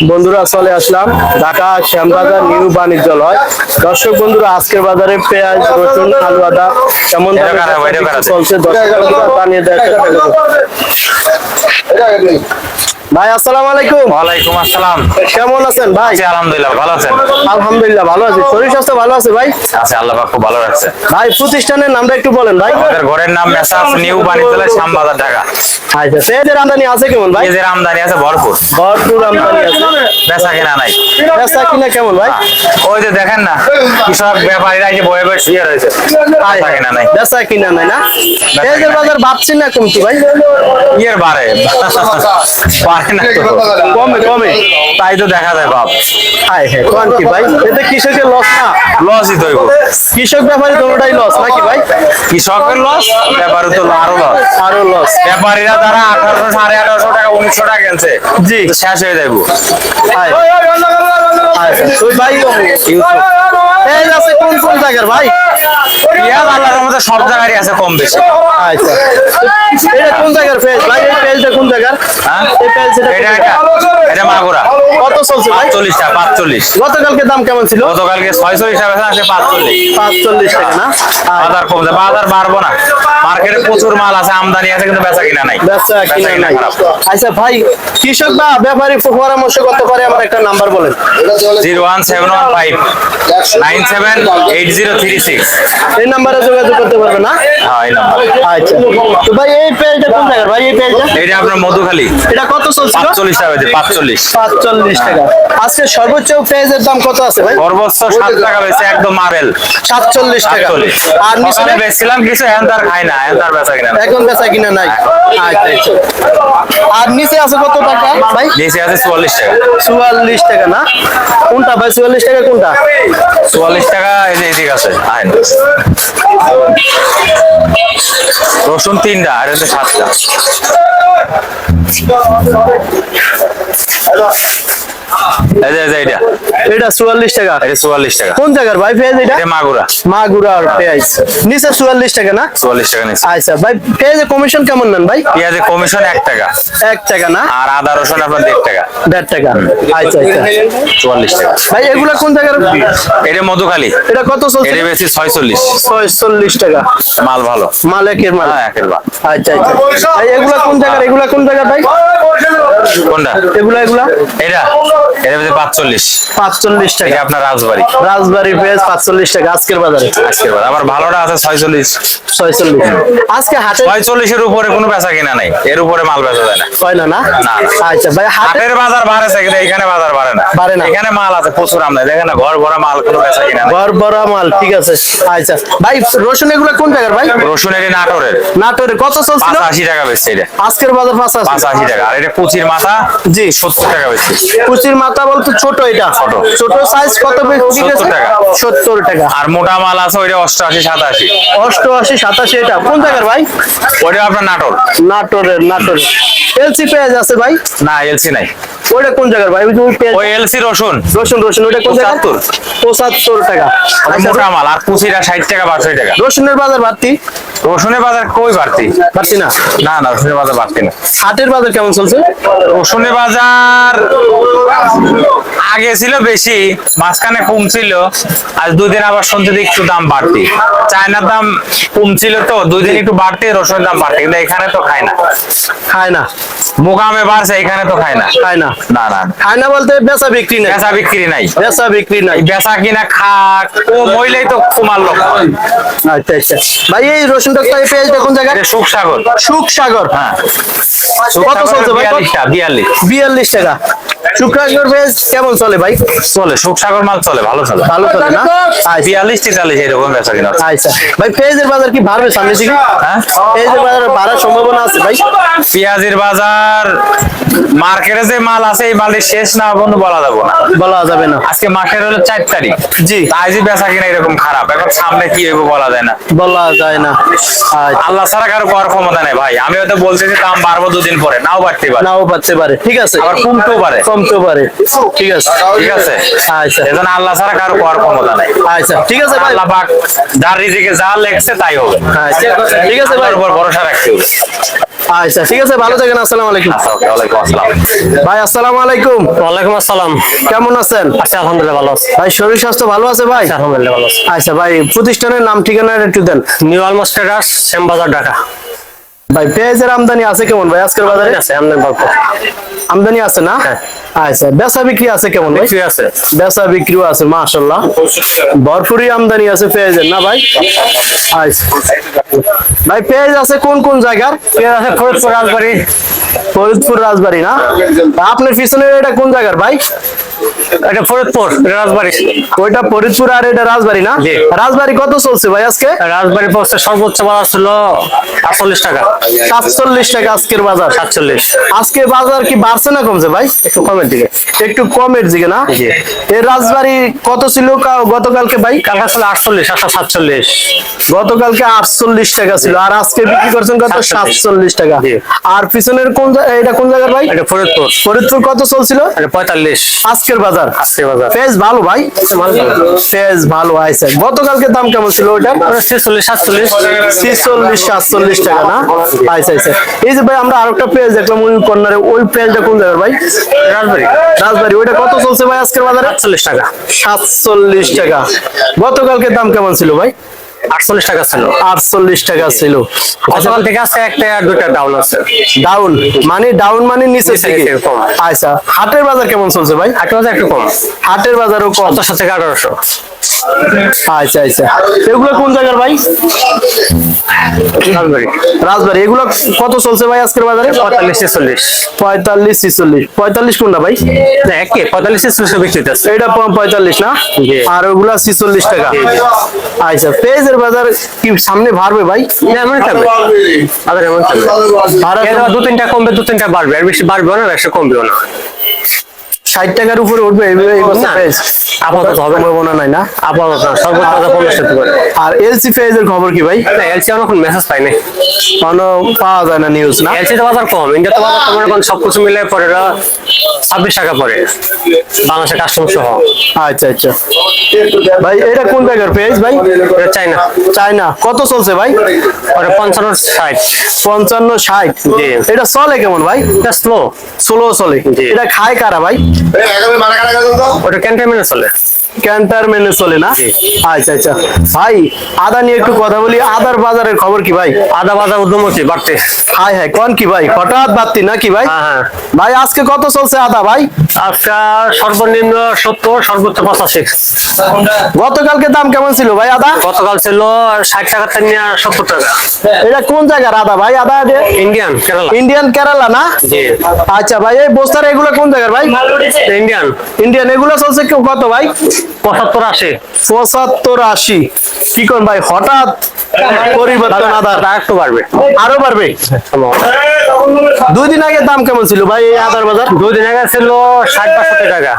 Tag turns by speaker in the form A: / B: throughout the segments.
A: বন্ধুরা চলে আসলাম ঢাকা শ্যামবাজার নিউ বাণিজ্যালয় দর্শক বন্ধুরা আজকের বাজারে পেঁয়াজ রসুন আলু আদা কেমন? চলছে দর্শক বন্ধুরা দেয়। ভাই আসসালামু আলাইকুম।
B: ওয়ালাইকুম আসসালাম।
A: কেমন আছেন ভাই?
B: আলহামদুলিল্লাহ ভালো আছেন?
A: আলহামদুলিল্লাহ ভালো আছি। শরীর স্বাস্থ্য ভালো আছে ভাই?
B: আছে আল্লাহ পাক খুব ভালো রাখছে।
A: ভাই প্রতিষ্ঠানের নামটা একটু বলেন ভাই।
B: আমাদের ঘরের নাম মেসাফ নিউ বাণিজ্যালয় শ্যামবাজার ঢাকা।
A: আচ্ছা পেঁয়াজের আমদানি আছে কেমন ভাই?
B: পেঁয়াজের আমদানি আছে ভরপুর।
A: ভরপুর আমদানি আছে।
B: বেচা কেনা নাই।
A: পেঁয়াজটা কিনা কেমন ভাই?
B: ওই যে দেখেন না কৃষক ব্যাপারীরা এই যে বয়ে বয়ে শুয়ে রয়েছে। বেচা কেনা নাই।
A: বেচা কিনা নাই না? পেঁয়াজের বাজার বাড়ছে না কমতি ভাই?
B: ইয়ের বারে। পারে না
A: কমে কমে।
B: তাই তো দেখা যায় বাপ।
A: হাই হ্যাঁ কোন কি ভাই? এতে কৃষকের লস না?
B: লসই তো হইব।
A: কৃষক ব্যাপারে দুটোটাই লস নাকি ভাই?
B: কৃষকের লস ব্যাপারে তো আরও লস
A: আরও লস
B: ব্যাপারীরা তারা আঠারোশো সাড়ে আঠারোশো টাকা উনিশশো টাকা কিনছে।
A: জি।
B: শেষ হয়ে যাইবো।
A: হাই তুই ভাই পেঁয়াজ আছে কোন কোন জায়গার ভাই?
B: পেঁয়াজ আল্লাহর মধ্যে সব জায়গায় আছে কম বেশি।
A: আচ্ছা। এটা কোন জায়গার পেঁয়াজ ভাই এই পেঁয়াজটা কোন জায়গার?
B: হ্যাঁ?
A: এই পেঁয়াজটা
B: এটা এটা। এটা মাগুরা।
A: কত চলছে ভাই?
B: চল্লিশ টাকা পাঁচচল্লিশ।
A: গতকালকে দাম কেমন ছিল?
B: গতকালকে ছয়চল্লিশ টাকা আছে পাঁচচল্লিশ।
A: পাঁচচল্লিশ টাকা না?
B: বাজার কমছে বাজার বাড়বো না। মার্কেটে প্রচুর মাল আছে আমদানি আছে কিন্তু বেচা কিনা নাই।
A: বেচা কিনা নাই। আচ্ছা ভাই কৃষক বা ব্যাপারী পরামর্শ করতে পারে আমার একটা নাম্বার বলেন।
B: Zero one seven one five nine seven eight zero three six
A: এই নাম্বারে যোগাযোগ করতে পারবে না?
B: হ্যাঁ এই নাম্বার।
A: আচ্ছা। তো ভাই এই পেজটা কোন জায়গার? ভাই এই পেজটা
B: এইটা আপনার মধুখালী।
A: এটা কত চলছিল
B: পাঁচচল্লিশ টাকা বেচে পাঁচচল্লিশ।
A: পাঁচচল্লিশ টাকা। আজকে সর্বোচ্চ পেঁয়াজের দাম কত আছে ভাই?
B: সর্বোচ্চ সাত টাকা বেচে একদম মারেল।
A: সাতচল্লিশ টাকা। আর নিচে
B: বেচছিলাম কিছু এখন তার খাই না এখন তার বেচা কিনা নাই।
A: এখন বেচা কিনা নাই। আচ্ছা আচ্ছা। আর নিচে আছে কত টাকা ভাই?
B: নিচে আছে চুয়াল্লিশ টাকা।
A: চুয়াল্লিশ টাকা না? কোনটা ভাই? চুয়াল্লিশ টাকা কোনটা?
B: চুয়াল্লিশ টাকা এই যে এদিকে আছে আইন রসুন তিনটা আর হচ্ছে সাতটা। এই যে এইটা।
A: এটা চুয়াল্লিশ টাকা।
B: এটা চুয়াল্লিশ টাকা।
A: কোন জায়গার? ভাই পেঁয়াজ এটা?
B: মাগুরা।
A: মাগুরার পেঁয়াজ। নিচে চুয়াল্লিশ টাকা না?
B: চুয়াল্লিশ টাকা নিচে।
A: আচ্ছা ভাই পেঁয়াজের কমিশন কেমন নেন ভাই?
B: পেঁয়াজের কমিশন এক টাকা।
A: এক টাকা না?
B: আর আদা রসুন আপনার দেড় টাকা।
A: দেড় টাকা। আচ্ছা আচ্ছা।
B: চুয়াল্লিশ টাকা।
A: ভাই এগুলা কোন জায়গার?
B: এটা মধুখালী।
A: এটা কত চলছে?
B: এটা বেশি ছয়চল্লিশ।
A: ছয়চল্লিশ টাকা।
B: মাল ভালো।
A: মাল একের মাল।
B: হ্যাঁ একের বা
A: আচ্ছা আচ্ছা। ভাই এগুলা কোন জায়গার? এগুলা কোন জায়গার ভাই?
B: কোনটা?
A: এগুলা এগুলা?
B: এটা? এটা বেশি পাঁচচল্লিশ।
A: পাঁচচল্লিশ টাকা।
B: আপনার রাজবাড়ি।
A: রাজবাড়ির পেঁয়াজ পাঁচচল্লিশ টাকা আজকের বাজারে।
B: আজকের বার আবার ভালোটা আছে ছয়চল্লিশ।
A: ছয়চল্লিশ। আজকে হাটে
B: ছয়চল্লিশের উপরে কোনো বেচা কিনা নাই। এর উপরে মাল বেচা যায় না।
A: হয় না না?
B: না।
A: আচ্ছা ভাই
B: হাটের বাজার বাড়েছে কিন্তু এখানে বাজার বাড়ে না।
A: বাড়ে না।
B: এখানে মাল আছে প্রচুর আমদানি। দেখেন না ঘর ভরা মাল কোনো বেচা কিনা নাই।
A: ঘর বড় মাল ঠিক আছে। আচ্ছা ভাই রসুন এগুলা কোন জায়গার ভাই?
B: রসুন এটি নাটোরের।
A: নাটোরে কত চলছিল?
B: আশি টাকা বেচছে এটা।
A: আজকের বাজার পাঁচ আছে
B: পাঁচ আশি টাকা। আর এটা মাথা?
A: জি।
B: সত্তর টাকা বেশি
A: কুচির মাথা বলতে ছোট এটা।
B: ছোট।
A: ছোট সাইজ কত বেশি
B: 70 টাকা।
A: সত্তর টাকা।
B: আর মোটা মাল আছে ওইটা অষ্টআশি সাতাশি।
A: অষ্টআশি সাতাশি এটা। কোন জায়গার ভাই?
B: ওইটা আপনার নাটোর।
A: নাটোরের নাটোরের। এলসি পেঁয়াজ আছে ভাই?
B: না এলসি নাই।
A: ওইটা কোন জায়গার ভাই? ওই যে ওই
B: ওই এলসি রসুন।
A: রসুন রসুন ওইটা কোন জায়গা
B: 75
A: টাকা। আচ্ছা,
B: মোটা মাল আর কুচিটা ষাট টাকা বাষট্টি টাকা।
A: রসুনের বাজার বাড়তি?
B: রসুনের বাজার কই বাড়তি?
A: বাড়তি না?
B: না না রসুনের বাজার বাড়তি না।
A: হাটের বাজার কেমন চলছে?
B: রসুনের বাজার আগে ছিল বেশি মাঝখানে কম ছিল। আজ দুই দিন আবার শুনতে একটু দাম বাড়তি। চায়নার দাম কম ছিল তো দুই দিন একটু বাড়তি রসুনের দাম বাড়তি। কিন্তু এখানে তো খায় না।
A: খায় না।
B: মোকামে বাড়ছে এখানে তো খায় না।
A: খায় না।
B: না না।
A: খায় না বলতে বেচা বিক্রি নেই।
B: বেচা বিক্রি নাই।
A: বেচা বিক্রি নাই।
B: বেচা কিনা খাক ও মহিলাই তো কুমার লোক।
A: আচ্ছা আচ্ছা। ভাই এই রসুনটা এই পেঁয়াজটা কোন জায়গায়?
B: এটা সুখ সাগর
A: সুখ সাগর
B: হ্যাঁ।
A: কত চলছে ভাই?
B: বিয়াল্লিশ টাকা বিয়াল্লিশ।
A: বিয়াল্লিশ টাকা। শুক্রাগর পেঁয়াজ কেমন চলে ভাই?
B: চলে সুখ মাল চলে ভালো চলে।
A: ভালো চলে না? আচ্ছা
B: বিয়াল্লিশ তেতাল্লিশ এরকম বেচা কিনা
A: আচ্ছা ভাই পেঁয়াজের বাজার কি বাড়বে সামনে দিকে?
B: হ্যাঁ?
A: পেঁয়াজের বাজার বাড়ার সম্ভাবনা আছে ভাই?
B: পেঁয়াজের বাজার মার্কেটে যে মাল আছে এই মালের শেষ না বন্ধু বলা যাব না।
A: বলা যাবে না।
B: আজকে মার্কেট হলো চার তারিখ।
A: জি।
B: তাই যে বেচা কিনা এরকম খারাপ। এখন সামনে কি হইব বলা যায় না।
A: বলা যায় না।
B: আল্লাহ ছাড়া কারও করার ক্ষমতা নেই ভাই। আমি হয়তো বলছি যে দাম বাড়বো দুদিন পরে নাও বাড়তে পারে।
A: নাও বাড়তে পারে। ঠিক আছে।
B: আবার কমতেও পারে।
A: পারে। ঠিক আছে?
B: ঠিক আছে?
A: আচ্ছা।
B: এজন্য আল্লাহ ছাড়া কারও করার ক্ষমতা নাই।
A: আচ্ছা ঠিক আছে ভাই।
B: আল্লাহ পাক যার রিজিকে যা লেগছে তাই হবে।
A: আচ্ছা ঠিক আছে ভাই।
B: উপর ভরসা রাখতে হবে।
A: আচ্ছা ঠিক আছে ভালো থাকেন আসসালামু আলাইকুম।
B: আচ্ছা ওয়ালাইকুম আসসালাম
A: ভাই আসসালামু আলাইকুম।
C: ওয়ালাইকুম আসসালাম।
A: কেমন আছেন?
C: আচ্ছা আলহামদুলিল্লাহ ভালো আছি।
A: ভাই শরীর স্বাস্থ্য ভালো আছে ভাই?
C: আলহামদুলিল্লাহ ভালো আছি।
A: আচ্ছা ভাই প্রতিষ্ঠানের নাম ঠিকানা একটু দেন।
C: New almost traders Shyambazar Dhaka.
A: ভাই পেঁয়াজের আমদানি আছে কেমন ভাই? আজকের বাজারে?
C: আছে আমাদের গল্প
A: আমদানি আছে না?
C: হ্যাঁ।
A: আচ্ছা বেচা বিক্রি আছে কেমন ভাই?
C: ঠিক আছে।
A: বেচা বিক্রিও আছে ভরপুরই আমদানি আছে পেঁয়াজের না ভাই? আচ্ছা। ভাই পেঁয়াজ আছে কোন কোন জায়গার?
C: আছে ফরিদপুর রাজবাড়ি।
A: ফরিদপুর রাজবাড়ি না? আপনার পিছনে এটা কোন জায়গার ভাই?
C: এটা ফরিদপুর রাজবাড়ি।
A: ওইটা ফরিদপুর আর এটা রাজবাড়ি না? রাজবাড়ি কত চলছে ভাই আজকে?
C: রাজবাড়ি পৌঁছে সর্বোচ্চ বাজার ছিল আটচল্লিশ টাকা।
A: সাতচল্লিশ টাকা আজকের বাজার।
C: সাতচল্লিশ।
A: আজকে বাজার কি বাড়ছে না কমছে ভাই?
C: একটু কমের দিকে।
A: একটু কমের দিকে না? এর রাজবাড়ি কত ছিল? গতকালকে ভাই?
C: কালকা ছিল আটচল্লিশ আটশো সাতচল্লিশ।
A: গতকালকে আটচল্লিশ টাকা ছিল আর আজকে বিক্রি করছেন কত? সাতচল্লিশ। টাকা। আর পিছনের কোন এটা কোন জায়গার ভাই?
C: এটা ফরিদপুর।
A: ফরিদপুর কত চলছিল?
C: পঁয়তাল্লিশ।
A: আজকের বাজার।
C: আজকে বাজার।
A: পেঁয়াজ ভালো ভাই? পেঁয়াজ ভালো। আইসে গতকালকে দাম কেমন ছিল ওইটা?
C: ওটা ছেচল্লিশ সাতচল্লিশ।
A: ছিচল্লিশ সাতচল্লিশ টাকা না? আচ্ছা আচ্ছা এই যে ভাই আমরা আরেকটা দেখলাম ওই কর্নারে ওই কোন জায়গার ভাই?
C: রাজবাড়ি।
A: রাজবাড়ি ওইটা কত চলছে ভাই আজকের বাজারে?
C: আটচল্লিশ টাকা।
A: সাতচল্লিশ টাকা। গতকালকে দাম কেমন ছিল ভাই?
C: আটচল্লিশ টাকা ছিল।
A: আটচল্লিশ টাকা ছিল।
C: গতকাল থেকে আছে একটা আর দুইটা ডাউন আছে।
A: ডাউন মানে ডাউন মানে নিচে থেকে আচ্ছা হাটের বাজার কেমন চলছে ভাই?
C: আট বাজার একটু কম।
A: হাটের বাজারও কম।
C: থেকে আঠারোশো
A: আচ্ছা আচ্ছা। এগুলো কোন জায়গার ভাই?
C: রাজবাড়ি।
A: রাজবাড়ি। এগুলো কত চলছে ভাই আজকের বাজারে?
C: পঁয়তাল্লিশ ছেচল্লিশ।
A: পঁয়তাল্লিশ ছিচল্লিশ। পঁয়তাল্লিশ কোনটা ভাই?
C: একে পঁয়তাল্লিশ ছেচল্লিশ বিক্রি হইতেছে
A: এটা পঁয়তাল্লিশ না? আর ওগুলা ছিচল্লিশ টাকা। আচ্ছা পেঁয়াজের বাজার কি সামনে বাড়বে ভাই?
C: এমন থাকবে। আবার এমন থাকবে। দু তিনটা কমবে দু তিনটা বাড়বে। আর বেশি বাড়বেও না বেশি কমবেও না।
A: ষাট টাকার উপরে উঠবে এই এই বছর
C: না, আপাতত হবে না।
A: সম্ভাবনা নাই না
C: আপাতত সর্বোচ্চ পঞ্চাশ হতে
A: আর এলসি খবর কি ভাই?
C: না এলসি এখন মেসেজ পাই
A: কোনো পাওয়া যায় না নিউজ না?
C: এলসি তো বাজার কম ইন্ডিয়া তো বাজার তোমার এখন সবকিছু মিলে পরে ছাব্বিশ টাকা পরে বাংলাদেশের কাস্টমার সহ।
A: আচ্ছা আচ্ছা। ভাই এটা কোন পেঁয়াজ ভাই?
C: এটা না
A: কত চলছে ভাই?
C: ওটা পঞ্চান্ন ষাট।
A: পঞ্চান্ন ষাট। এটা চলে কেমন ভাই?
C: এটা স্লো
A: ষোলো চলে। এটা খায় কারা ভাই?
C: ওটা ক্যান্টারমেন্টে চলে
A: ক্যান্টার মেনে চলে না? আচ্ছা আচ্ছা। ভাই আদা নিয়ে একটু কথা বলি। আদার বাজারের খবর কি ভাই?
C: আদা বাজার উদ্যমতি বাড়তে।
A: হাই হাই কোন কি ভাই? হঠাৎ বাড়তি না কি ভাই?
C: হ্যাঁ হ্যাঁ।
A: ভাই আজকে কত চলছে আদা ভাই?
C: আজকে সর্বনিম্ন সত্তর সর্বোচ্চ পঁচাশি।
A: গতকালকে দাম কেমন ছিল ভাই আদা?
C: গতকাল ছিল ষাট টাকা থেকে সত্তর টাকা।
A: এটা কোন জায়গার আদা ভাই আদা
C: ইন্ডিয়ান কেরালা
A: ইন্ডিয়ান কেরালা না?
C: জি।
A: আচ্ছা ভাই এই বস্তার এগুলো কোন জায়গার ভাই?
C: ইন্ডিয়ান
A: ইন্ডিয়ান এগুলো চলছে কেউ কত ভাই?
C: পঁচাত্তর আশি।
A: পঁচাত্তর আশি। কি কোন ভাই হঠাৎ পরিবর্তন আদার
C: তা একটু বাড়বে।
A: আরও বাড়বে? দুই দিন আগে দাম কেমন ছিল ভাই এই আদার বাজার?
C: দুই দিন আগে ছিল ষাট বাষট্টি টাকা।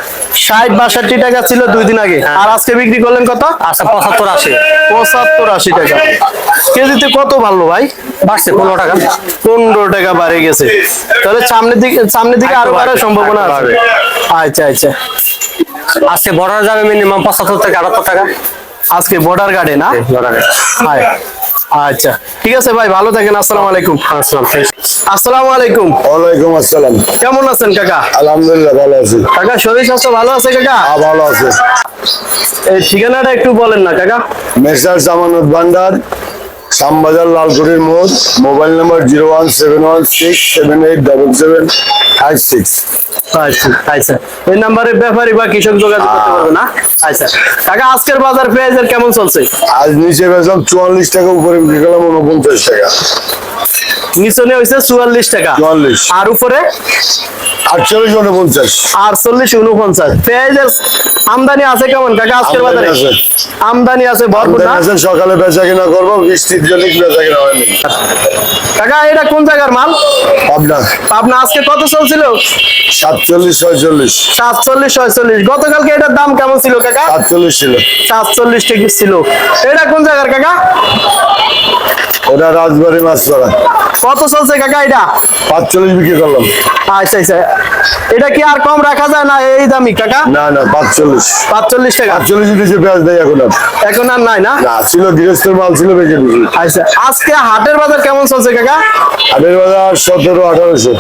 A: ষাট বাষট্টি টাকা ছিল দুই দিন আগে। আর আজকে বিক্রি করলেন কত?
C: আচ্ছা পঁচাত্তর আশি।
A: পঁচাত্তর আশি টাকা। কেজিতে কত ভালো ভাই?
C: বাড়ছে পনেরো টাকা।
A: পনেরো টাকা বাড়ে গেছে। তাহলে সামনের দিকে সামনের দিকে আরও বাড়ার সম্ভাবনা আছে। আচ্ছা আচ্ছা।
C: আজকে বর্ডার যাবে মিনিমাম পঁচাত্তর থেকে আটাত্তর টাকা।
A: আজকে বর্ডার গার্ডে না? হাই আচ্ছা ঠিক আছে ভাই ভালো থাকেন আসসালামু আলাইকুম।
C: আসসালাম
A: আসসালামু আলাইকুম।
D: ওয়ালাইকুম আসসালাম।
A: কেমন আছেন কাকা?
D: আলহামদুলিল্লাহ ভালো আছি।
A: কাকা শরীর স্বাস্থ্য ভালো আছে কাকা?
D: আ ভালো আছে।
A: এই ঠিকানাটা একটু বলেন না কাকা।
D: মেসার জামানত ভান্ডার শ্যামবাজার লালকুটির মোড় mobile number zero one seven one six seven eight double seven five six.
A: আচ্ছা আচ্ছা এই নাম্বারে ব্যাপারী বা কৃষক যোগাযোগ করতে পারবে না? আচ্ছা কাকা আজকের বাজার পেঁয়াজের কেমন চলছে?
D: আজ নিচে বেচলাম চুয়াল্লিশ টাকা উপরে বিক্রি করলাম উনপঞ্চাশ টাকা।
A: নিচনে হয়েছে চুয়াল্লিশ টাকা।
D: চুয়াল্লিশ।
A: আর উপরে?
D: আটচল্লিশ উনপঞ্চাশ
A: আটচল্লিশ উনপঞ্চাশ পেঁয়াজের আমদানি আছে কেমন? কাকা আজকের বাজারে?
D: আছে।
A: আমদানি আছে ভরপুর না?
D: সকালে বেচা কিনা করব বৃষ্টির জন্য বেচা কিনা হয়নি।
A: কাকা এটা কোন জায়গার মাল?
D: পাবনা।
A: আপনার আজকে কত চলছিল?
D: সাতচল্লিশ ছয়চল্লিশ।
A: সাতচল্লিশ ছয়চল্লিশ। গতকালকে এটার দাম কেমন ছিল কাকা?
D: সাতচল্লিশ ছিল।
A: সাতচল্লিশ টাকা ছিল। এটা কোন জায়গার কাকা?
D: ওটা রাজবাড়ি মাছ ধরা
A: কত চলছে কাকা এটা?
D: পাঁচচল্লিশ বিক্রি করলাম।
A: আচ্ছা আচ্ছা। এটা কি আর কম রাখা যায় না এই দামি কাকা?
D: না না পাঁচচল্লিশ। পাঁচচল্লিশ
A: পাঁচচল্লিশ টাকা
D: পাঁচচল্লিশ নিচে পেঁয়াজ দেয় এখন আর
A: এখন আর নাই না
D: না ছিল গৃহস্থের মাল ছিল বেঁচে দিয়েছি
A: আচ্ছা আজকে হাটের বাজার কেমন চলছে কাকা
D: হাটের বাজার সতেরো আঠারোশো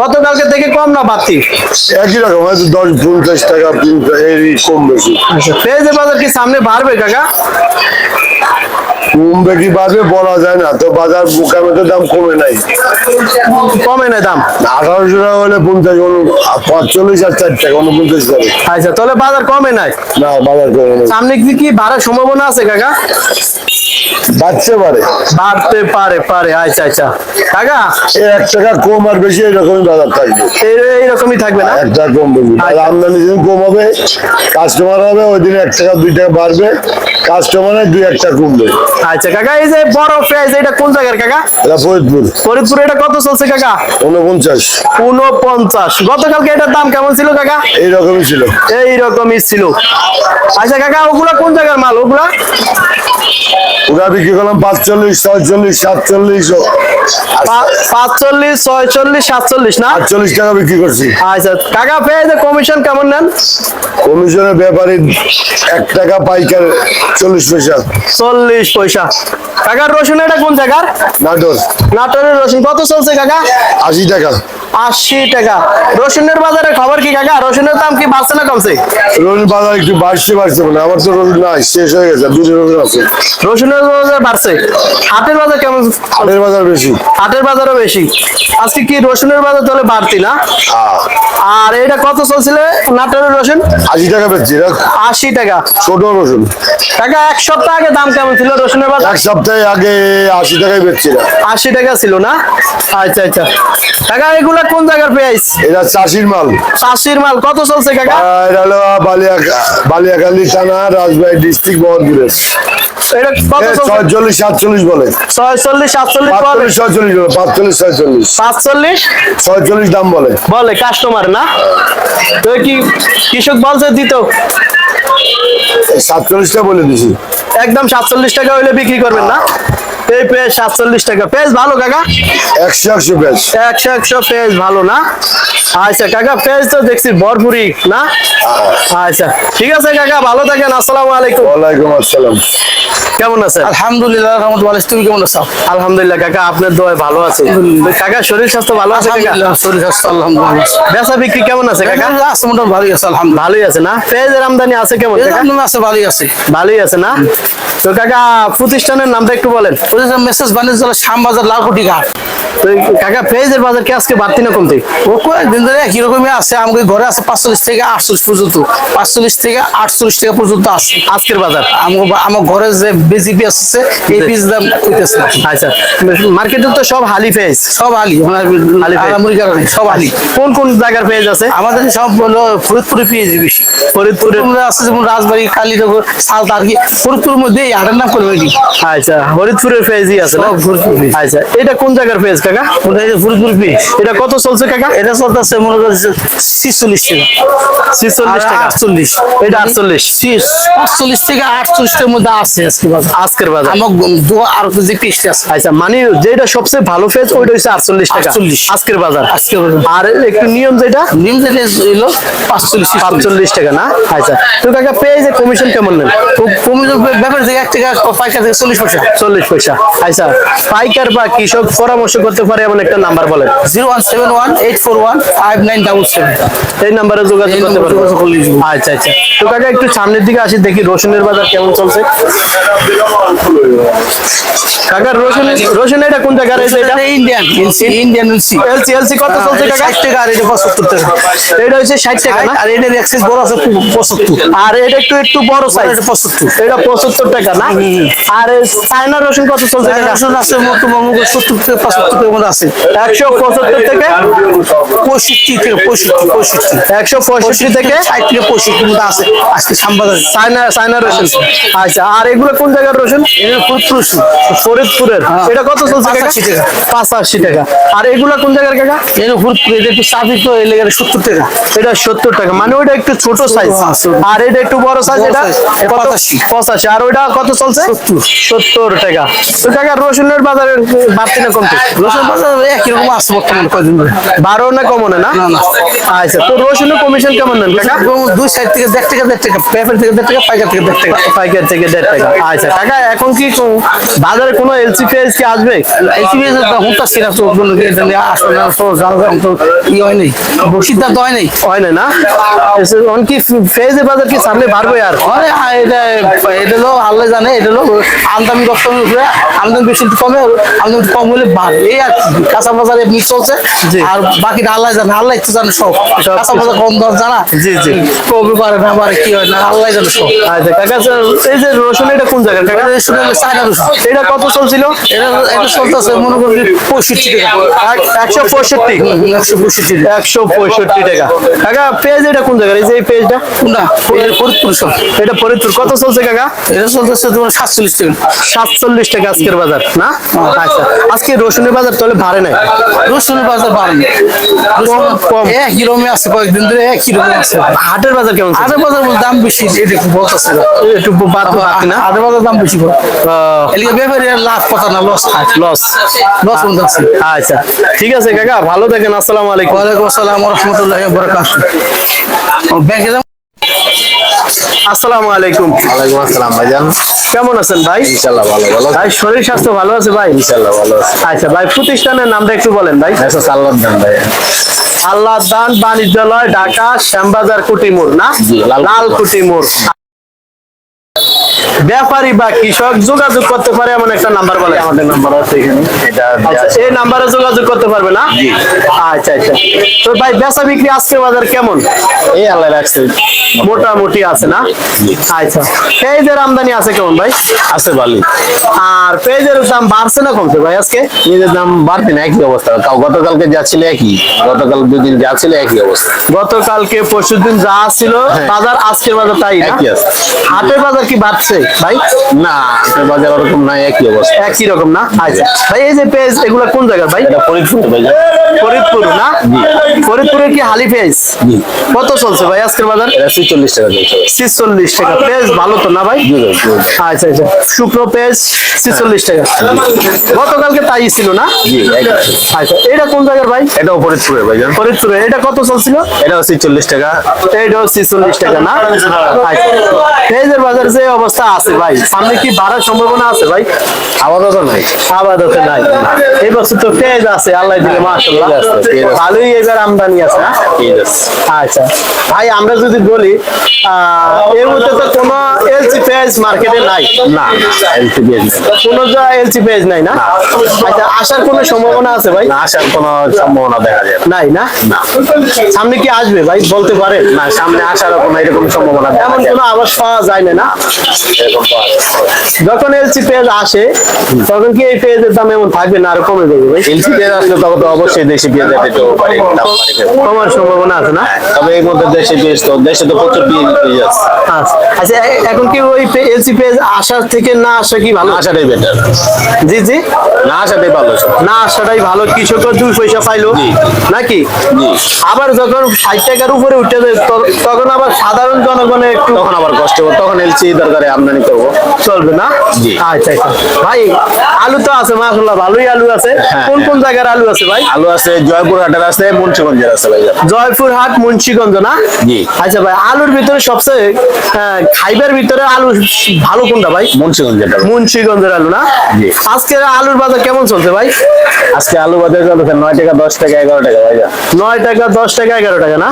A: গতকালকে থেকে কম না বাড়তি
D: একই রকম হয়তো দশ পঞ্চাশ টাকা পঞ্চাশ কম বেশি
A: পেঁয়াজের বাজার কি সামনে বাড়বে কাকা
D: কমবে কি বাড়বে বলা যায় না তো বাজার দাম কমে নাই
A: কমে না দাম
D: আঠারোশো টাকা হলে পঞ্চাশ পাঁচচল্লিশ আর চার টাকা উনপঞ্চাশ টাকা
A: আচ্ছা তাহলে বাজার কমে নাই?
D: না বাজার কমে নাই।
A: সামনে কি কি বাড়ার সম্ভাবনা আছে কাকা?
D: বাড়ছে পারে।
A: বাড়তে পারে পারে। আচ্ছা আচ্ছা। কাকা?
D: এক টাকা কম আর বেশি এরকমই বাজার থাকবে।
A: এইরকমই থাকবে না?
D: এক টাকা কম বেশি আর আমদানি যেদিন কম হবে কাস্টমার হবে ওই দিন এক টাকা দুই টাকা বাড়বে। কাস্টমারের দুই একটা কমবে।
A: আচ্ছা কাকা এই যে বড় পেঁয়াজ এটা কোন জায়গার কাকা?
D: এটা ফরিদপুর।
A: ফরিদপুর এটা কত চলছে কাকা?
D: উনপঞ্চাশ
A: উনপঞ্চাশ গতকালকে এটার দাম কেমন ছিল কাকা?
D: এইরকমই ছিল।
A: এইরকমই ছিল। আচ্ছা কাকা ওগুলা কোন জায়গার মাল? ওগুলা?
D: ওরা বিক্রি করলাম পাঁচচল্লিশ ছয়চল্লিশ সাতচল্লিশ
A: পাঁচচল্লিশ ছয়চল্লিশ সাতচল্লিশ না?
D: আটচল্লিশ টাকা বিক্রি করছি।
A: আচ্ছা কাকা পেঁয়াজের কমিশন কেমন নেন?
D: কমিশনের ব্যাপারে এক টাকা পাইকার চল্লিশ পয়সা।
A: চল্লিশ পয়সা। কাকা রসুন এটা কোন জায়গার?
D: নাটোর।
A: নাটোরের রসুন। কত চলছে কাকা?
D: আশি টাকা।
A: আশি টাকা। রসুনের বাজারে খবর কি কাকা? রসুনের দাম কি বাড়ছে না কমছে?
D: রোজ বাজার একটু বাড়ছে বাড়ছে মানে আমার তো রোজ নাই শেষ হয়ে গেছে দুটো রোজ আছে।
A: রসুনের বাজার বাড়ছে। হাটের বাজার কেমন?
D: আটের বাজার বেশি।
A: হাটের বাজারও বেশি। আজকে কি রসুনের বাজার তাহলে বাড়তি না? আর এটা কত চলছিল নাটোরের রসুন?
D: আশি টাকা বেচছি
A: আশি টাকা।
D: ছোট রসুন।
A: কাকা এক সপ্তাহ আগে দাম কেমন ছিল রসুনের বাজার?
D: এক সপ্তাহে আগে আশি টাকায় বেচছি
A: আশি টাকা ছিল না? আচ্ছা আচ্ছা। কাকা এগুলা কোন জায়গার পেঁয়াজ
D: এটা চাষির মাল।
A: চাষির মাল। কত চলছে কাকা?
D: এটা হলো বালিয়া থানা রাজবাড়ী ডিস্ট্রিক্ট বহরপুরের
A: এটা কত চলছে?
D: ছয়চল্লিশ সাতচল্লিশ বলে।
A: ছয়চল্লিশ সাতচল্লিশ বলে?
D: ছয়চল্লিশ বলে পাঁচচল্লিশ ছয়চল্লিশ।
A: পাঁচচল্লিশ?
D: ছয়চল্লিশ দাম বলে।
A: বলে কাস্টমার না? তো কি কৃষক বলছে দিত?
D: এই সাতচল্লিশটা বলে দিছি।
A: একদম সাতচল্লিশ টাকা হইলে বিক্রি করবেন না? এই পেঁয়াজ সাতচল্লিশ টাকা। পেঁয়াজ ভালো কাকা?
D: একশো একশো বেশ
A: একশো একশো পেঁয়াজ ভালো না? আচ্ছা কাকা পেঁয়াজ তো দেখছি ভরপুরি না? আচ্ছা ঠিক আছে কাকা ভালো থাকেন আসসালামু আলাইকুম।
D: ওয়ালাইকুম আসসালাম।
A: কেমন আছেন?
E: আলহামদুলিল্লাহ রহমতুল্লাহ তুমি কেমন আছো?
A: আলহামদুলিল্লাহ কাকা আপনার দোয়ায় ভালো আছে। কাকা শরীর স্বাস্থ্য ভালো আছে কাকা?
E: শরীর স্বাস্থ্য আলহামদুলিল্লাহ।
A: বেচা বিক্রি কেমন আছে কাকা?
E: আছে মোটামুটি ভালোই আছে আলহামদুলিল্লাহ।
A: ভালোই আছে না? পেঁয়াজের আমদানি আছে কেমন
E: আছে ভালোই আছে।
A: ভালোই আছে না? তো কাকা প্রতিষ্ঠানের নামটা একটু বলেন।
E: মেসেজ শ্যামবাজার লালকুটি ঘাট।
A: তো কাকা পেঁয়াজের বাজার কি আজকে বাড়তি না কমতে?
E: ও কয়েকদিন ধরে একই রকমই আছে ঘরে আছে পাঁচচল্লিশ থেকে আটচল্লিশ পর্যন্ত। পাঁচচল্লিশ থেকে আটচল্লিশ টাকা পর্যন্ত আছে।
A: আজকের বাজার?
E: আমার ঘরে যে পিস আছে এই পিস দাম
A: আচ্ছা মার্কেটে তো সব হালি পেঁয়াজ
E: সব
A: পেঁয়াজ।
E: আলামুরি কারণে সব আলি
A: কোন কোন জায়গার পেঁয়াজ আছে?
E: আমাদের সব হলো ফরিদপুরে পেয়েছি বেশি
A: ফরিদপুরের
E: ফরিদপুরে? আছে যেমন রাজবাড়ি কালীনগর সালতা আর কি ফরিদপুরের মধ্যে এই আটের নাম করে হয়নি
A: আচ্ছা হরিদপুরের পেঁয়াজই আছে না?
E: সব ফরিদপুর পেঁয়াজ।
A: আচ্ছা এটা কোন জায়গার পেঁয়াজ কাকা?
E: ওটা এই ফরিদপুর পেয়েছি
A: এটা কত চলছে কাকা?
E: এটা চলতেছে মনে করছে ছিচল্লিশ টাকা।
A: ছিচল্লিশ
E: আর
A: টাকা।
E: আটচল্লিশ।
A: এটা আটচল্লিশ?
E: ছিস- পাঁচচল্লিশ থেকে আটচল্লিশের মধ্যে আছে আজকে বাজার।
A: আজকের বাজার?
E: আমার দোয়া আর যে পেস্ট আছে।
A: আচ্ছা মানে যেটা সবচেয়ে ভালো পেঁয়াজ ওইটা হচ্ছে আটচল্লিশ টাকা।
E: 48
A: আজকের বাজার।
E: আজকে বাজার।
A: আর একটু নিয়ম যেটা?
E: নিম যেটা
A: টাকা না? আচ্ছা তো কাকা কমিশন কেমন নেন?
E: কমিশন ব্যাপার এক টাকা পাইকার থেকে চল্লিশ পয়সা।
A: চল্লিশ পয়সা। আচ্ছা পাইকার বা কৃষক পরামর্শ করতে পারে এমন একটা নাম্বার বলেন।
E: Zero one seven one eight four one five nine double seven.
A: এই নাম্বারে যোগাযোগ করতে
E: হবে।
A: আচ্ছা আচ্ছা। তো কাকা একটু সামনের দিকে আসি দেখি রসুনের বাজার কেমন চলছে। কাকা রসুন রসুন এটা কোন জায়গার? এই এটা
E: Indian Indian LC
A: LC LC কত চলছে কাকা?
E: ষাট টাকা আর এটা টাকা।
A: এটা হচ্ছে ষাট টাকা না?
E: আর এটার এক্সেস বড় আছে পঁচাত্তর।
A: আর এটা একটু একটু বড় সাইজ
E: এটা পঁচাত্তর।
A: এটা পঁচাত্তর টাকা না? আর চায়না রসুন কত চলছে কাকা
E: আছে মতো সত্তর থেকে পঁচাত্তর মধ্যে আছে।
A: একশো পঁচাত্তর থেকে
E: পঁয়ষট্টি থেকে পঁয়ষট্টি পঁয়ষট্টি।
A: একশো পঁয়ষট্টি থেকে
E: ষাট থেকে পঁয়ষট্টির মধ্যে আছে আজকে শ্যামবাজার
A: চায়না চায়না রসুন। আচ্ছা আর এগুলো কোন জায়গার রসুন?
E: ফরিদপুর
A: ফরিদপুরের।
E: হ্যাঁ।
A: এটা কত চলছে
E: 85 টাকা।
A: পাঁচাশি টাকা। আর এগুলা কোন জায়গার কাকা?
E: এটা ফরিদপুর এটা একটু চাপি তো সত্তর টাকা।
A: এটা সত্তর টাকা। মানে ওইটা একটু ছোট সাইজ
E: হ্যাঁ,
A: আর এটা একটু বড় সাইজ এটা?
E: 85
A: পঁচাশি। আর ওইটা কত চলছে?
E: সত্তর।
A: সত্তর টাকা। তো কাকা রসুনের বাজারে বাড়তি না কমতে
E: রসুন বাজার একই রকম আছে বর্তমানে কয়দিন ধরে।
A: বারো না কমনে না। আচ্ছা তো রসুনের কমিশন কেমন নেন কাকা?
E: দুই সাইড থেকে দেড় টাকা দেড় টাকা পেপার থেকে দেড় টাকা পাইকার থেকে দেড় টাকা।
A: পাইকার থেকে দেড় টাকা। আচ্ছা কাকা এখন কি বাজারে কোনো এলসি পেজ কি আসবে?
E: এইচবিএস হুঁটা সিরা তো কোনো এটা নিয়ে আসলে জানা তো ই হয় নাই। সিদ্ধান্ত হয় নাই।
A: হয় না না? এসে- এখন কি ফেজের বাজার কি সামনে বাড়বে আর?
E: আরে এটা এটা হলো আল্লাহ জানে এটা হলো আমদানি রপ্তানির উপরে আমদানি বেশি কমে আমদানি কম হলে বাড়ে এই আর কি। কাঁচা বাজার এমনি চলছে আর বাকিটা আল্লাহ জানে আল্লাহ তো জানে সব। কাঁচা বাজার কম দর জানা?
A: জি, জি।
E: কবে পারে না পারে কি হয় না আল্লাহ জানে সব।
A: আচ্ছা কাকা এই যে রসুন এটা কোন জায়গার? কাকা?
E: এটা শুনে চায়না রসুন
A: এটা কত চলছিল?
E: এটা এটা চলতেছে মনে করি পঁয়ষট্টি টাকা।
A: একশো পঁয়ষট্টি?
E: একশো পঁয়ষট্টি
A: একশো পঁয়ষট্টি টাকা। কাকা পেজ এটা কোন জায়গার? এই যে এই পেজটা
E: কোনটা? ফরিদপুর সব
A: এটা ফরিদপুর। কত চলছে কাকা?
E: এটা চলতেছে তোমার সাতচল্লিশ টাকা।
A: সাতচল্লিশ টাকা। আজকের বাজার না? আচ্ছা। আজকে রসুনের বাজার তাহলে ভাড়ে নাই?
E: রসুনের বাজার বাড়েনি
A: কম।
E: একই আছে কয়েকদিন ধরে একই রকম আছে।
A: হাটের বাজার কেমন?
E: আটের বাজার বলে দাম বেশি এটা একটু বলতেছে
A: একটু বাদ না?
E: আটের বাজার দাম বেশি ব্যাপারী লাভ কথা না লস খায়।
A: লস। আচ্ছা। ঠিক আছে কাকা ভালো থাকেন আসসালামু আলাইকুম।
E: আসসালাম রহমতুল্লাহ বরকাত ব্যাংকে
A: আসসালামু আলাইকুম।
F: ওয়ালাইকুম আসসালাম ভাইজান।
A: কেমন আছেন ভাই?
F: ইনশাআল্লাহ ভালো ভালো
A: ভাই শরীর স্বাস্থ্য ভালো আছে ভাই?
F: ইনশাআল্লাহ ভালো আছে।
A: আচ্ছা ভাই প্রতিষ্ঠানের নামটা একটু বলেন ভাই।
F: আচ্ছা সাল্লাম দেন ভাই
A: আল্লাহ দান বাণিজ্যালয় ঢাকা শ্যামবাজার কুটিমুর না?
F: লাল-
A: কুটিমোড় ব্যাপারী বা কৃষক যোগাযোগ করতে পারে এমন একটা নাম্বার বলে
F: আমাদের নাম্বার আছে এখানে এটা
A: আচ্ছা এই নাম্বারে যোগাযোগ করতে পারবে না? আচ্ছা আচ্ছা। তো ভাই বেচা বিক্রি আজকে বাজার কেমন?
F: এই আল্লাহ রাখছে।
A: মোটামুটি আছে না? আচ্ছা। পেঁয়াজের আমদানি আছে কেমন ভাই?
F: আছে ভালোই।
A: আর পেঁয়াজের দাম বাড়ছে না কমছে ভাই আজকে?
F: নিজের দাম বাড়বে না একই অবস্থা। কাল- গতকালকে যা ছিল একই। গতকাল দুদিন যা ছিল একই অবস্থা।
A: গতকালকে পরশুর দিন যা ছিল
F: হ্যাঁ।
A: বাজার আজকের বাজার তাই
F: একই আছে।
A: হাটের বাজার কি বাড়ছে? ভাই?
F: না আপনার বাজার ওরকম নাই একই অবস্থা।
A: একই রকম না? আচ্ছা। ভাই এই যে পেঁয়াজ এগুলো কোন জায়গা ভাই?
F: এটা ফরিদপুর ভাইজান
A: ফরিদপুর না? কি হালি পেঁয়াজ? কত চলছে ভাই আজকের বাজার?
F: এটা টাকা চলছে।
A: ছিচল্লিশ টাকা। পেঁয়াজ ভালো তো না ভাই। আচ্ছা আচ্ছা। শুকনো পেঁয়াজ ছিচল্লিশ টাকা। গতকালকে তাই ছিল না? আচ্ছা এটা কোন জায়গার ভাই?
F: এটাও ফরিদপুরের ভাই
A: ফরিদপুরে। এটা কত চলছিল?
F: এটাও ছিচল্লিশ টাকা।
A: এইটাও ছিচল্লিশ টাকা না? আচ্ছা। পেঁয়াজের বাজার যে অবস্থা আছে ভাই। সামনে কি বাড়ার সম্ভাবনা আছে ভাই?
F: আপাতত নাই।
A: আপাতত নাই। এই বছর তো পেঁয়াজ আছে আল্লাহ দিলে মাশাআল্লাহ।
F: পেঁয়াজ পেঁয়াজ।
A: ভালোই এবার আমদানি আছে না? আচ্ছা। ভাই আমরা যদি বলি এর মধ্যে তো কোনো এলসি পেঁয়াজ মার্কেটে নাই।
F: না এলসিবি
A: কোনো এলসি পেঁয়াজ নাই না? আচ্ছা আসার কোনো সম্ভাবনা আছে ভাই?
F: না আসার কোনো সম্ভাবনা দেখা যায়
A: নাই না?
F: না।
A: সামনে কি আসবে ভাই বলতে পারেন?
F: না সামনে আসার কোনো এরকম সম্ভাবনা
A: এমন কোনো আবাস পাওয়া যায় না যখন এলসি পেঁয়াজ আসে তখন কি এই পেঁয়াজের দাম এমন থাকবে না আরও কমে যাবে? ভাই
F: এলসি পেঁয়াজ আসলে তখন তো অবশ্যই দেশি পেঁয়াজ একটু।
A: কমার সম্ভাবনা আছে না?
F: তবে এর মধ্যে দেশি পেঁয়াজ তো দেশে তো প্রচুর পেঁয়াজ আছে
A: আচ্ছা আচ্ছা এখন কি ওই এলসি পেঁয়াজ আসার থেকে না আসা কি ভালো?
F: আসাটাই বেটার
A: জি জি।
F: না আসাটাই ভালো।
A: না আসাটাই ভালো কৃষকের দুই পয়সা পাইলো। নাকি? আবার যখন ষাট টাকার উপরে উঠে যায় তখন আবার সাধারণ জনগণের একটু
F: তখন আবার কষ্ট তখন এলসি দরকারে আমদানি করব।
A: চলবে না?
F: জি।
A: আচ্ছা আচ্ছা। ভাই আলু তো আছে মাসাল্লাহ ভালোই আলু আছে।
F: হ্যাঁ,
A: কোন কোন
F: হ্যাঁ।
A: জায়গার আলু আছে ভাই?
F: আলু আছে জয়পুর হাটের আছে মুন্সিগঞ্জের আছে ভাই।
A: জয়পুরহাট মুন্সিগঞ্জ না?
F: জি।
A: আচ্ছা ভাই আলুর ভিতরে সবচেয়ে খাইবার ভিতরে আলু ভালো কোনটা ভাই?
F: মুন্সিগঞ্জের
A: মুন্সিগঞ্জের আলু না?
F: জি।
A: আজকের আলুর বাজার কেমন চলছে ভাই?
F: আজকে আলু বাজার চলছে নয় টাকা দশ টাকা এগারো টাকা ভাই।
A: নয় টাকা দশ টাকা এগারো টাকা না?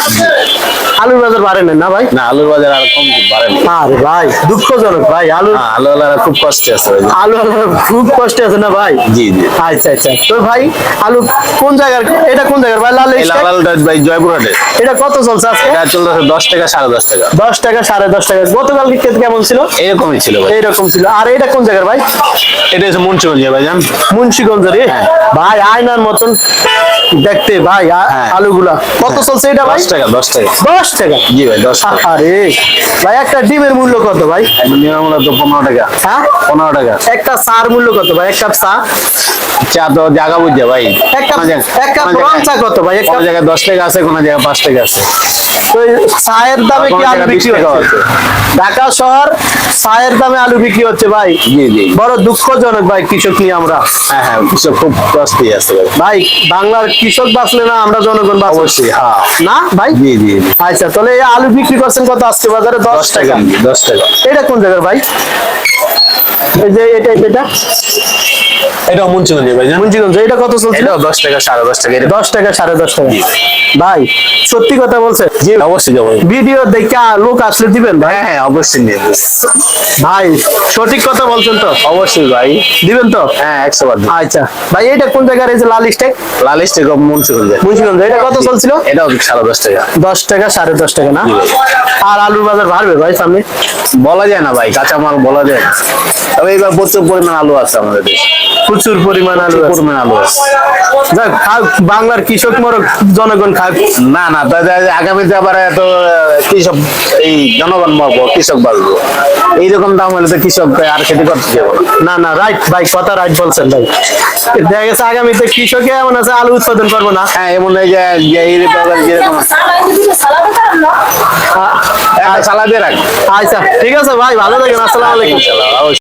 A: আলুর বাজার বাড়ে না, না ভাই?
F: না আলুর বাজার আর কম বাড়েনি
A: আরে ভাই দুঃখজনক ভাই আলু
F: হ্যাঁ আলু আলারা খুব কষ্টে আছে
A: আলু আলু খুব কষ্টে আছে না ভাই?
F: জি জি।
A: আচ্ছা আচ্ছা। তো ভাই আলু কোন জায়গার এটা কোন জায়গার? ভাই লাল
F: এই লাল আলুটা ভাই জয়পুর হাটে
A: এটা কত চলছে আজকে?
F: এটা চলতেছে দশ টাকা সাড়ে দশ টাকা।
A: দশ টাকা সাড়ে দশ টাকা। গতকালকে ক্ষেত্রে কেমন ছিল?
F: এরকমই ছিল ভাই।
A: এইরকম ছিল। আর এটা কোন জায়গার ভাই?
F: এটা হচ্ছে মুন্সিগঞ্জে ভাই জান
A: মুন্সিগঞ্জের এ? ভাই আয়নার মতন দেখতে ভাই
F: হ্যাঁ।
A: আলুগুলা। কত চলছে এটা ভাই?
F: দশ টাকা দশ টাকা।
A: দশ টাকা?
F: জি ভাই দশ টাকা।
A: আরে ভাই একটা ডিমের মূল্য কত ভাই?
F: একদম তো পনেরো টাকা।
A: হ্যাঁ?
F: পনেরো টাকা।
A: একটা চার মূল্য কত ভাই? এক কাপ চা?
F: চা তো জায়গা বুঝছে ভাই
A: এক কাপ এক কাপ রং চা কত ভাই? এক কাপ
F: জায়গায় দশ টাকা আছে কোনো জায়গায় পাঁচ টাকা আছে।
A: চায়ের দামে কি আলু বিক্রি হচ্ছে? ঢাকা শহর চায়ের দামে আলু বিক্রি হচ্ছে ভাই। বড় দুঃখজনক ভাই কৃষক নিয়ে আমরা।
F: হ্যাঁ হ্যাঁ কৃষক খুব কষ্টই আছে ভাই।
A: বাংলার কৃষক বাঁচলে না আমরা জনগণ
F: অবশ্যই হ্যাঁ।
A: না ভাই?
F: জি জি জি।
A: আচ্ছা তাহলে আলু বিক্রি করছেন কত আজকে বাজারে? দশ টাকা
F: টাকা। দশ টাকা।
A: এটা কোন জায়গার ভাই? হয় এই যে এটা এটা
F: এটা? মুন্সিগঞ্জ ভাই জানেন?
A: মুন্সিগঞ্জ এটা কত চলছে?
F: এটাও দশ টাকা সাড়ে দশ টাকা এটা।
A: দশ টাকা সাড়ে দশ টাকা। ভাই সত্যি কথা বলছে
F: জি অবশ্যই যাব।
A: ভিডিও দেখে লোক আসলে দিবেন ভাই?
F: হ্যাঁ হ্যাঁ অবশ্যই নিয়ে
A: ভাই সঠিক কথা বলছেন তো?
F: অবশ্যই ভাই।
A: দিবেন তো?
F: হ্যাঁ বার
A: আচ্ছা। ভাই এটা কোন জায়গার? এই যে লাল স্টেক
F: লালিশ টাকা মুন্সিগঞ্জ
A: মুন্সিগঞ্জ এটা কত চলছিল?
F: এটাও সাড়ে দশ টাকা।
A: দশ টাকা সাড়ে দশ টাকা না? আর আলুর বাজার বাড়বে ভাই সামনে?
F: বলা যায় না ভাই কাঁচামাল বলা যায় না। তবে এবার প্রচুর পরিমাণ আলু আছে আমাদের দেশে।
A: প্রচুর পরিমাণ আলু
F: পরিমাণ আলু আছে।
A: যাক খাক বাংলার কৃষক মরক জনগণ খাক।
F: না না আগামীতে আবার এত কৃষক এই জনগণ মরবো কৃষক বাঁচবো। এইরকম দাম হলে তো কৃষক আর খেতে করতে যাব না।
A: না রাইট ভাই কথা রাইট বলছেন ভাই। দেখা গেছে আগামীতে কৃষকে এমন আছে আলু উৎপাদন করব না।
F: হ্যাঁ এমন এই যে যেরকম রাখ
A: আচ্ছা ঠিক আছে ভাই ভালো থাকেন আসসালামু আলাইকুম।